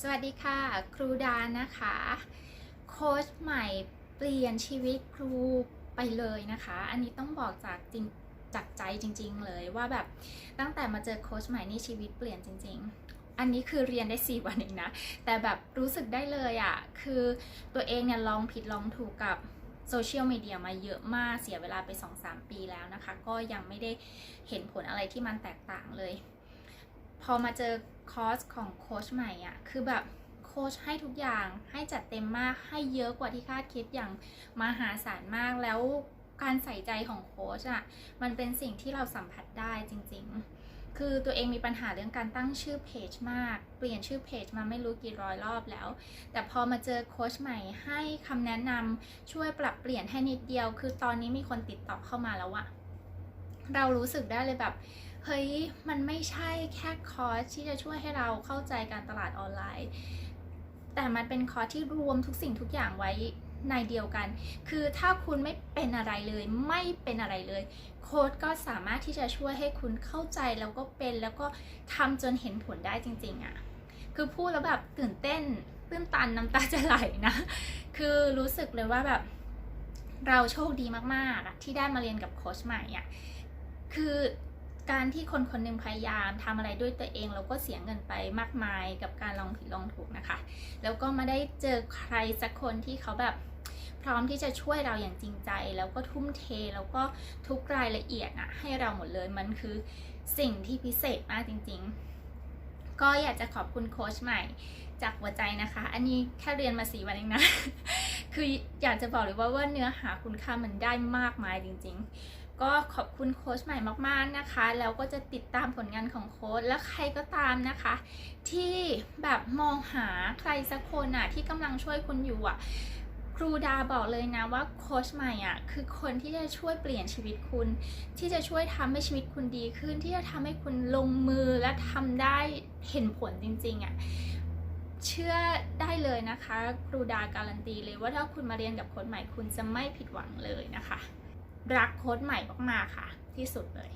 สวัสดีค่ะ ครูดานะคะ โค้ชใหม่เปลี่ยนชีวิตครูไปเลยนะคะ อันนี้ต้องบอกจากจริงจากใจจริง ๆ เลยว่าแบบตั้งแต่มาเจอโค้ชใหม่นี่ชีวิตเปลี่ยนจริง ๆ อันนี้คือเรียนได้ 4 วันเองนะ แต่แบบรู้สึกได้เลยอะ่ะคือตัวเองเนี่ยลองผิดลองถูกกับโซเชียลมีเดียมาเยอะมากเสียเวลาไป 2-3 ปีแล้วนะคะ ก็ยังไม่ได้เห็นผลอะไรที่มันแตกต่างเลย พอมาเจอ คอร์สของโค้ชใหม่อะคือแบบโค้ชให้ทุกอย่างให้จัดเต็มมากให้เยอะกว่าที่คาดคิดอย่างมหาศาลมากแล้วการใส่ใจของโค้ชอะมันเป็นสิ่งที่เราสัมผัสได้จริง ๆ คือตัวเองมีปัญหาเรื่องการตั้งชื่อเพจมาก เปลี่ยนชื่อเพจมาไม่รู้กี่ร้อยรอบแล้ว แต่พอมาเจอโค้ชใหม่ให้คำแนะนำช่วยปรับเปลี่ยนให้นิดเดียว คือตอนนี้มีคนติดต่อเข้ามาแล้วอะเรารู้สึกได้เลยแบบ เฮ้ยมันไม่ใช่แค่คอร์สที่จะช่วยให้เราเข้าใจการตลาดออนไลน์ แต่มันเป็นคอร์สที่รวมทุกสิ่งทุกอย่างไว้ในเดียวกัน คือถ้าคุณไม่เป็นอะไรเลย ไม่เป็นอะไรเลย โค้ดก็สามารถที่จะช่วยให้คุณเข้าใจแล้วก็เป็นแล้วก็ทำจนเห็นผลได้จริง ๆอะ่ะ คือพูดแล้วแบบตื่นเต้นตื้นตันน้ำตาจะไหลนะ คือรู้สึกเลยว่าแบบเราโชคดีมากๆอะที่ได้มาเรียนกับโค้ชใหม่อะ่ะคือ การที่คนคนหนึ่งพยายามทำอะไรด้วยตัวเองแล้วก็เสียเงินไปมากมายกับการลองผิดลองถูกนะคะ แล้วก็มาได้เจอใครสักคนที่เขาแบบพร้อมที่จะช่วยเราอย่างจริงใจ แล้วก็ทุ่มเทแล้วก็ทุกรายละเอียดอะให้เราหมดเลยมันคือสิ่งที่พิเศษมากจริง ๆ ก็อยากจะขอบคุณโค้ชใหม่จากหัวใจนะคะ อันนี้แค่เรียนมาสีวันเองนะ คืออยากจะบอกเลยว่าว่าเนื้อหาคุณค่ามันได้มากมายจริง ๆ ก็ขอบคุณโค้ชใหม่มากๆนะคะ แล้วก็จะติดตามผลงานของโค้ชและใครก็ตามนะคะ ที่แบบมองหาใครสักคนอะที่กำลังช่วยคุณอยู่อะครูดาบอกเลยนะว่าโค้ชใหม่อะคือคนที่จะช่วยเปลี่ยนชีวิตคุณ ที่จะช่วยทำให้ชีวิตคุณดีขึ้น ที่จะทำให้คุณลงมือและทำได้เห็นผลจริงๆอะเชื่อได้เลยนะคะ ครูดาการันตีเลยว่าถ้าคุณมาเรียนกับโค้ชใหม่คุณจะไม่ผิดหวังเลยนะคะ รักโค้ดใหม่มากๆค่ะ ที่สุดเลย